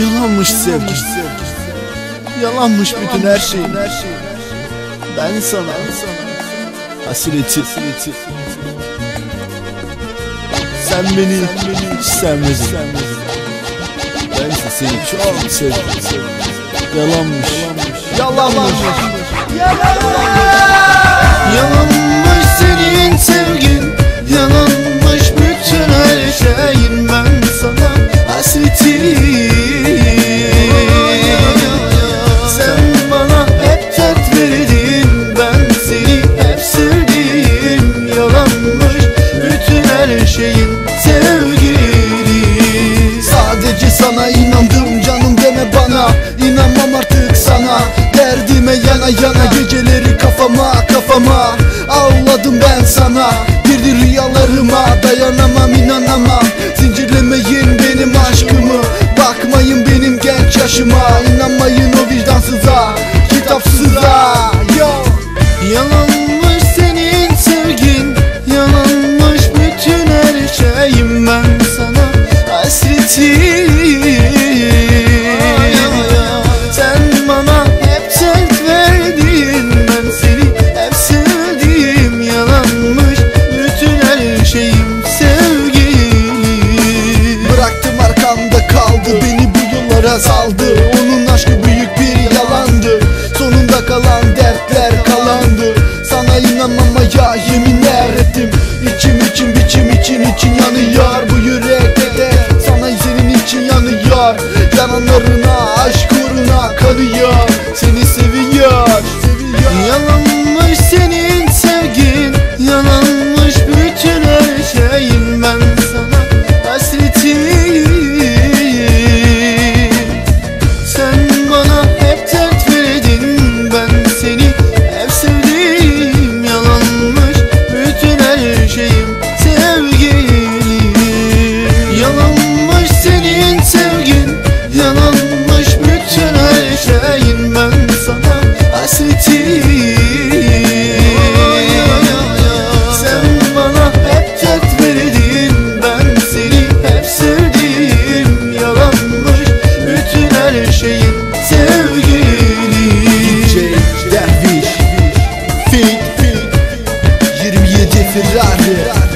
Yalanmış sevgi. Yalanmış bütün her şey. Ben sana Hasreti. Sen beni hiç sevmedin. Bense seni çok sevdim. Yalanmış. Yalanmış. Yalanmış sevgili. Sadece sana inandım canım deme bana. İnanmam artık sana. Derdime yana yana geceleri kafama kafama. Ağladım ben sana. Girdi rüyalarıma dayanamam inanamam. Zincirlemeyin benim aşkımı. Bakmayın benim genç yaşıma arkamda kaldı Beni bu yollara saldı. Onun aşkı büyük bir yalandı. Sonunda kalan dertler kalandı. Sana inanmamaya yeminler ettim. İçim için biçim için için yanıyor Bu yürekte de. Sana senin için yanıyor. Yananlarına aşk uğruna kanıyor cidade.